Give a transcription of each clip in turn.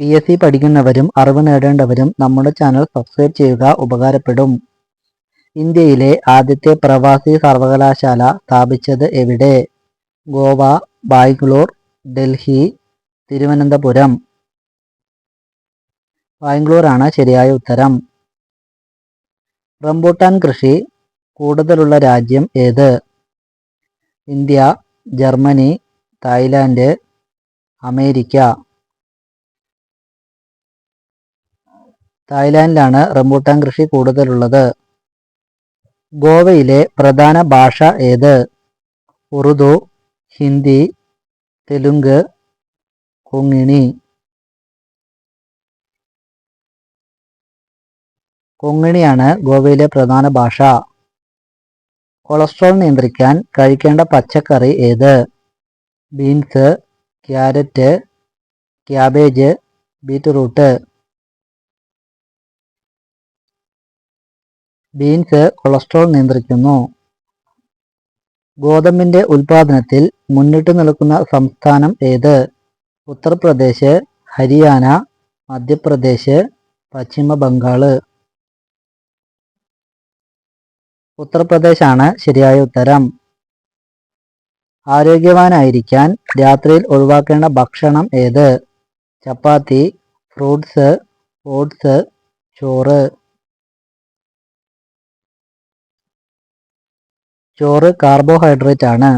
P S C പഠിക്കുന്നവരും അറിവ് നേടേണ്ടവരും നമ്മുടെ channel subscribe ചെയ്യുക ഉപകാരപ്പെടും. ഇന്ത്യയിലെ ആദ്യത്തെ പ്രവാസി സർവകലാശാല സ്ഥാപിച്ചത് എവിടെ? ഗോവ ബാംഗ്ലൂർ ഡൽഹി തിരുവനന്തപുരം. ബാംഗ്ലൂരാണ് ശരിയായ ഉത്തരം. റംബൂട്ടാൻ കൃഷി കൂടുതലുള്ള രാജ്യം ഏത്? India Germany Thailand America. തായ്ലാൻഡിലാണ് rambutan കൃഷി കൂടുതലുള്ളത്. ഗോവയിലെ പ്രധാന ഭാഷ ഏത്? ഉറുദു ഹിന്ദി തെലുങ്ക് കൊങ്ങിണി. കൊങ്ങിണിയാണ് ഗോവയിലെ പ്രധാന ഭാഷ. കൊളസ്ട്രോൾ നിയന്ത്രിക്കാൻ കഴിക്കേണ്ട പച്ചക്കറി ഏത്? Beans carrot cabbage beetroot. Beans cholesterol നിയന്ത്രിക്കുന്നു. ഗോതമ്പിന്റെ ഉൽപാദനത്തിൽ മുന്നിട്ട് നിൽക്കുന്ന സംസ്ഥാനം ഏത്? ഉത്തർപ്രദേശ് ഹരിയാന മധ്യപ്രദേശ് പശ്ചിമ ബംഗാൾ ഉത്തർപ്രദേശാണ് ശരിയായ ഉത്തരം. ആരോഗ്യവാനായിരിക്കാൻ രാത്രിയിൽ ഒഴിവാക്കേണ്ട ഭക്ഷണം ഏത്? ചപ്പാത്തി ഫ്രൂട്ട്സ് ഓട്സ് ചോറ്. ചോറ് കാർബോഹൈഡ്രേറ്റ് ആണ്.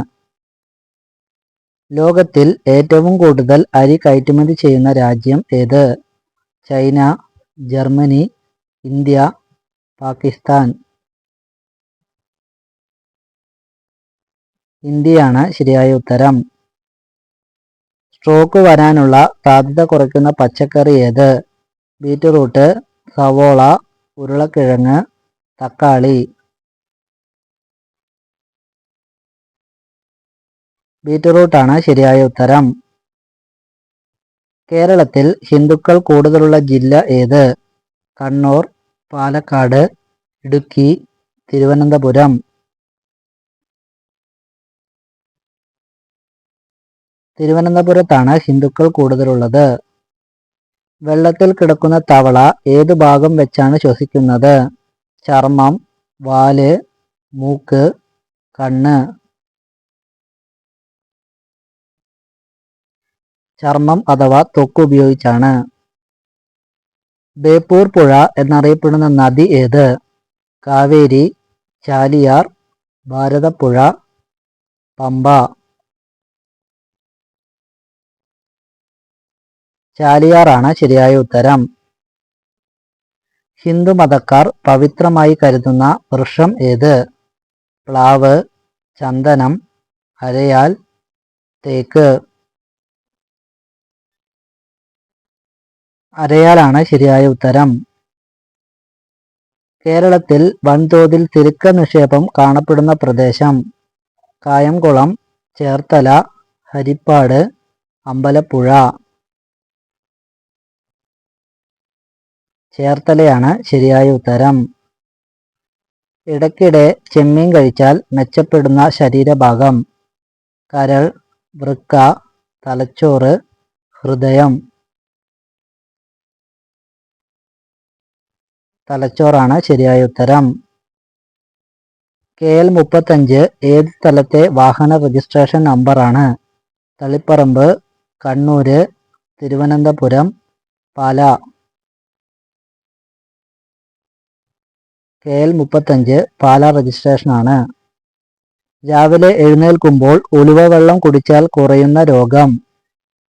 ലോകത്തിൽ ഏറ്റവും കൂടുതൽ അരി കയറ്റുമതി ചെയ്യുന്ന രാജ്യം ഏത്? China Germany India Pakistan. ഇന്ത്യയാണ് ശരിയായ ഉത്തരം. സ്ട്രോക്ക് വരാനുള്ള സാധ്യത കുറയ്ക്കുന്ന പച്ചക്കറി ഏത്? ബീറ്റ്റൂട്ട് സവോള ഉരുളക്കിഴങ്ങ് തക്കാളി. ബീറ്റ്റൂട്ടാണ് ശരിയായ ഉത്തരം. കേരളത്തിൽ ഹിന്ദുക്കൾ കൂടുതലുള്ള ജില്ല ഏത്? കണ്ണൂർ പാലക്കാട് ഇടുക്കി തിരുവനന്തപുരം. തിരുവനന്തപുരത്താണ് ഹിന്ദുക്കൾ കൂടുതലുള്ളത്. വെള്ളത്തിൽ കിടക്കുന്ന തവള ഏത് ഭാഗം വെച്ചാണ് ശ്വസിക്കുന്നത്? ചർമ്മം വാൽ മൂക്ക് കണ്ണ്. ചർമ്മം അഥവാ ത്വക്ക് ഉപയോഗിച്ചാണ്. ബേപ്പൂർ പുഴ എന്നറിയപ്പെടുന്ന നദി ഏത്? കാവേരി ചാലിയാർ ഭാരതപ്പുഴ പമ്പ. ചാലിയാറാണ് ശരിയായ ഉത്തരം. ഹിന്ദു മതക്കാർ പവിത്രമായി കരുതുന്ന വൃക്ഷം ഏത്? പ്ലാവ് ചന്ദനം അരയാൽ തേക്ക്. അരയാലാണ് ശരിയായ ഉത്തരം. കേരളത്തിൽ വൻതോതിൽ തിരുക്ക നിക്ഷേപം കാണപ്പെടുന്ന പ്രദേശം കായംകുളം ചേർത്തല ഹരിപ്പാട് അമ്പലപ്പുഴ. ചേർത്തലയാണ് ശരിയായ ഉത്തരം. ഇടയ്ക്കിടെ ചെമ്മീൻ കഴിച്ചാൽ മെച്ചപ്പെടുന്ന ശരീരഭാഗം. കരൾ വൃക്ക തലച്ചോറ് ഹൃദയം. തലച്ചോറാണ് ശരിയായ ഉത്തരം. കെ എൽ മുപ്പത്തഞ്ച് ഏത് സ്ഥലത്തെ വാഹന രജിസ്ട്രേഷൻ നമ്പറാണ്? തളിപ്പറമ്പ് കണ്ണൂര് തിരുവനന്തപുരം പാല. കെ എൽ മുപ്പത്തഞ്ച് പാല രജിസ്ട്രേഷനാണ്. രാവിലെ എഴുന്നേൽക്കുമ്പോൾ ഉലുവ വെള്ളം കുടിച്ചാൽ കുറയുന്ന രോഗം.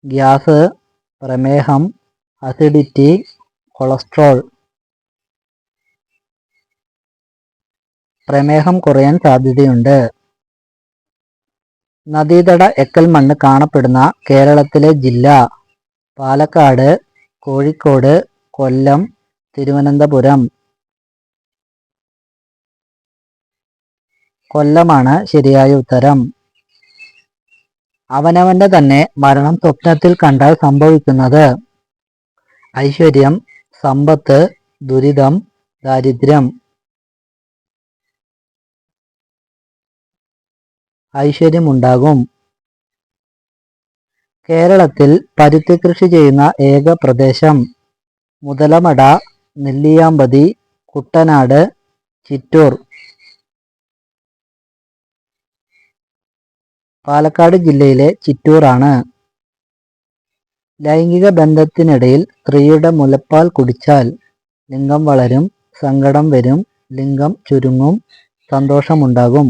ഗ്യാസ് പ്രമേഹം അസിഡിറ്റി കൊളസ്ട്രോൾ. പ്രമേഹം കുറയാൻ സാധ്യതയുണ്ട്. നദീതട എക്കൽ മണ്ണ് കാണപ്പെടുന്ന കേരളത്തിലെ ജില്ല പാലക്കാട് കോഴിക്കോട് കൊല്ലം തിരുവനന്തപുരം. കൊല്ലമാണ് ശരിയായ ഉത്തരം. അവനവന്റെ തന്നെ മരണം സ്വപ്നത്തിൽ കണ്ടാൽ സംഭവിക്കുന്നത്. ഐശ്വര്യം സമ്പത്ത് ദുരിതം ദാരിദ്ര്യം. ഐശ്വര്യമുണ്ടാകും. കേരളത്തിൽ പരുത്തി കൃഷി ചെയ്യുന്ന ഏക പ്രദേശം മുതലമട നെല്ലിയാമ്പതി കുട്ടനാട് ചിറ്റൂർ. പാലക്കാട് ജില്ലയിലെ ചിറ്റൂറാണ് ലൈംഗിക ബന്ധത്തിനിടയിൽ സ്ത്രീയുടെ മുലപ്പാൽ കുടിച്ചാൽ ലിംഗം വളരും സങ്കടം വരും ലിംഗം ചുരുങ്ങും സന്തോഷമുണ്ടാകും.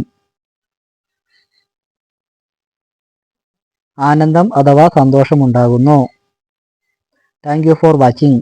ആനന്ദം അഥവാ സന്തോഷമുണ്ടാകുന്നു. Thank you for watching